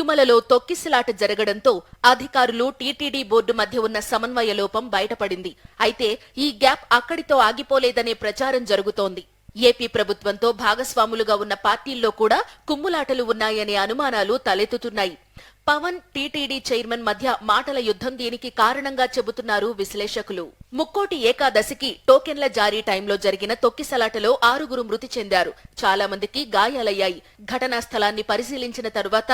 తిరుమలలో తొక్కిసలాట జరగడంతో అధికారులు టీటీడీ బోర్డు మధ్య ఉన్న సమన్వయ లోపం బయటపడింది. అయితే ఈ గ్యాప్ అక్కడితో ఆగిపోలేదనే ప్రచారం జరుగుతోంది. ఏపీ ప్రభుత్వంతో భాగస్వాములుగా ఉన్న పార్టీల్లో కూడా కుమ్ములాటలు ఉన్నాయనే అనుమానాలు తలెత్తుతున్నాయి. పవన్ టీటీడీ చైర్మన్ మధ్య మాటల యుద్ధం దీనికి కారణంగా చెబుతున్నారు విశ్లేషకులు. ముక్కోటి ఏకాదశికి టోకెన్ల జారీ టైంలో జరిగిన తొక్కిసలాటలో ఆరుగురు మృతి చెందారు. చాలా మందికి గాయాలయ్యాయి. ఘటనా స్థలాన్ని పరిశీలించిన తరువాత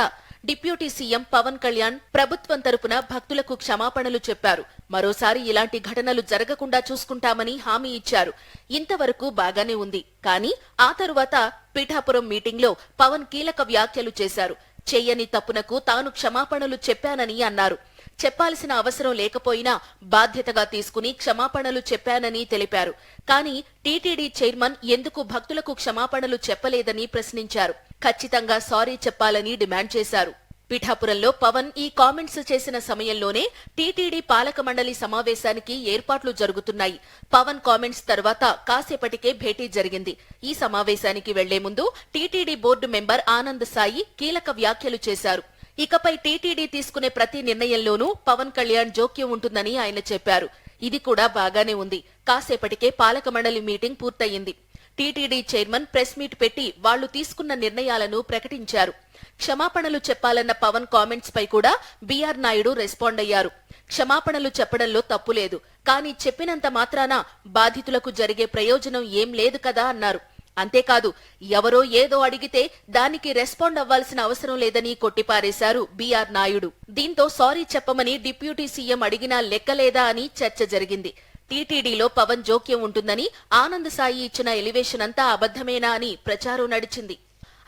డిప్యూటీ సీఎం పవన్ కళ్యాణ్ ప్రభుత్వం తరపున భక్తులకు క్షమాపణలు చెప్పారు. మరోసారి ఇలాంటి ఘటనలు జరగకుండా చూసుకుంటామని హామీ ఇచ్చారు. ఇంతవరకు బాగానే ఉంది. కానీ ఆ తరువాత పీఠాపురం మీటింగ్లో పవన్ కీలక వ్యాఖ్యలు చేశారు. చెయ్యని తప్పునకు తాను క్షమాపణలు చెప్పానని అన్నారు. చెప్పాల్సిన అవసరం లేకపోయినా బాధ్యతగా తీసుకుని క్షమాపణలు చెప్పానని తెలిపారు. కానీ టీటీడీ చైర్మన్ ఎందుకు భక్తులకు క్షమాపణలు చెప్పలేదని ప్రశ్నించారు. ఖచ్చితంగా సారీ చెప్పాలని డిమాండ్ చేశారు. పిఠాపురంలో పవన్ ఈ కామెంట్స్ చేసిన సమయంలోనే టీటీడీ పాలక మండలి సమావేశానికి ఏర్పాట్లు జరుగుతున్నాయి. పవన్ కామెంట్స్ తర్వాత కాసేపటికే భేటీ జరిగింది. ఈ సమావేశానికి వెళ్ళే ముందు TTD board member Anand Sai కీలక వ్యాఖ్యలు చేశారు. ఇకపై టీటీడీ తీసుకునే ప్రతి నిర్ణయంలోనూ పవన్ కళ్యాణ్ జోక్యం ఉంటుందని ఆయన చెప్పారు. ఇది కూడా బాగానే ఉంది. కాసేపటికే పాలక మండలి మీటింగ్ పూర్తయింది. టీటీడీ చైర్మన్ ప్రెస్ మీట్ పెట్టి వాళ్ళు తీసుకున్న నిర్ణయాలను ప్రకటించారు. క్షమాపణలు చెప్పాలన్న పవన్ కామెంట్స్ పై కూడా బీఆర్ నాయుడు రెస్పాండ్ అయ్యారు. క్షమాపణలు చెప్పడంలో తప్పులేదు. కానీ చెప్పినంత మాత్రాన బాధితులకు జరిగే ప్రయోజనం ఏం లేదు కదా అన్నారు. అంతేకాదు ఎవరో ఏదో అడిగితే దానికి రెస్పాండ్ అవ్వాల్సిన అవసరం లేదని కొట్టిపారేశారు బీఆర్ నాయుడు. దీంతో సారీ చెప్పమని డిప్యూటీ సీఎం అడిగినా లెక్కలేదా అని చర్చ జరిగింది. టీటీడీలో పవన్ జోక్యం ఉంటుందని ఆనంద్ సాయి ఇచ్చిన ఎలివేషన్ అంతా అబద్ధమేనా అని ప్రచారం నడిచింది.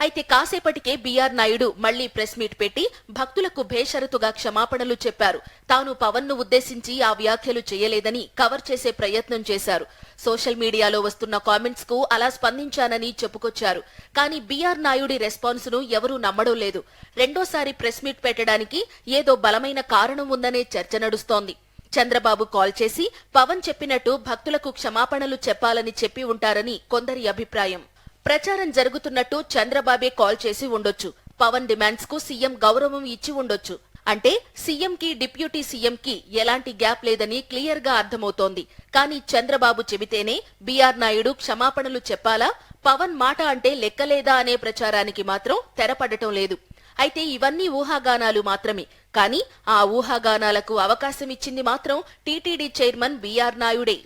అయితే కాసేపటికే బీఆర్ నాయుడు మళ్ళీ ప్రెస్ మీట్ పెట్టి భక్తులకు భేషరతుగా క్షమాపణలు చెప్పారు. తాను పవన్ను ఉద్దేశించి ఆ వ్యాఖ్యలు చేయలేదని కవర్ చేసే ప్రయత్నం చేశారు. సోషల్ మీడియాలో వస్తున్న కామెంట్స్కు అలా స్పందించానని చెప్పుకొచ్చారు. కానీ బీఆర్ నాయుడి రెస్పాన్స్ను ఎవరూ నమ్మడం లేదు. రెండోసారి ప్రెస్ మీట్ పెట్టడానికి ఏదో బలమైన కారణం ఉందనే చర్చ నడుస్తోంది. చంద్రబాబు కాల్ చేసి పవన్ చెప్పినట్టు భక్తులకు క్షమాపణలు చెప్పాలని చెప్పి ఉంటారని కొందరి అభిప్రాయం. ప్రచారం జరుగుతున్నట్టు చంద్రబాబే కాల్ చేసి ఉండొచ్చు. పవన్ డిమాండ్స్కు సీఎం గౌరవం ఇచ్చి ఉండొచ్చు. అంటే సీఎం కి డిప్యూటీ సీఎం కి ఎలాంటి గ్యాప్ లేదని క్లియర్గా అర్థమవుతోంది. కానీ చంద్రబాబు చెబితేనే బీఆర్ నాయుడు క్షమాపణలు చెప్పాలా? పవన్ మాట అంటే లెక్కలేదా అనే ప్రచారానికి మాత్రం తెరపడటం లేదు. అయితే ఇవన్నీ ఊహాగానాలు మాత్రమే. కానీ ఆ ఊహాగానాలకు అవకాశం ఇచ్చింది మాత్రం టీటీడీ చైర్మన్ బీఆర్ నాయుడే.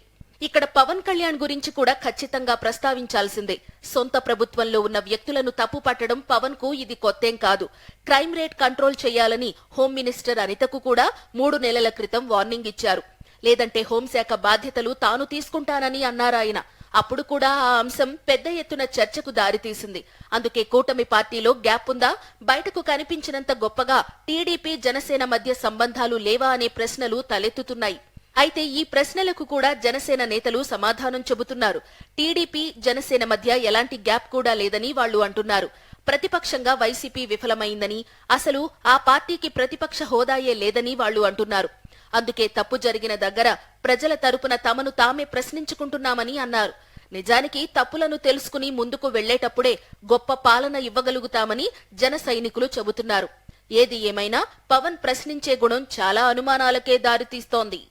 ఇక్కడ పవన్ కళ్యాణ్ గురించి కూడా ఖచ్చితంగా ప్రస్తావించాల్సిందే. సొంత ప్రభుత్వంలో ఉన్న వ్యక్తులను తప్పు పట్టడం పవన్కు ఇది కొత్తేం కాదు. క్రైమ్ రేట్ కంట్రోల్ చేయాలని హోం మినిస్టర్ అనితకు కూడా మూడు నెలల క్రితం వార్నింగ్ ఇచ్చారు. లేదంటే హోంశాఖ బాధ్యతలు తాను తీసుకుంటానని అన్నారాయన అప్పుడు కూడా ఆ అంశం పెద్ద ఎత్తున చర్చకు దారితీసింది. అందుకే కూటమి పార్టీలో గ్యాప్ ఉందా? బయటకు కనిపించినంత గొప్పగా టీడీపీ జనసేన మధ్య సంబంధాలు లేవా అనే ప్రశ్నలు తలెత్తుతున్నాయి. అయితే ఈ ప్రశ్నలకు కూడా జనసేన నేతలు సమాధానం చెబుతున్నారు. టీడీపీ జనసేన మధ్య ఎలాంటి గ్యాప్ కూడా లేదని వాళ్ళు అంటున్నారు. ప్రతిపక్షంగా వైసీపీ విఫలమైందని అసలు ఆ పార్టీకి ప్రతిపక్ష హోదాయే లేదని వాళ్ళు అంటున్నారు. అందుకే తప్పు జరిగిన దగ్గర ప్రజల తరపున తమను తామే ప్రశ్నించుకుంటున్నామని అన్నారు. నిజానికి తప్పులను తెలుసుకుని ముందుకు వెళ్ళేటప్పుడే గొప్ప పాలన ఇవ్వగలుగుతామని జన సైనికులు చెబుతున్నారు. ఏది ఏమైనా పవన్ ప్రశ్నించే గుణం చాలా అనుమానాలకే దారితీస్తోంది.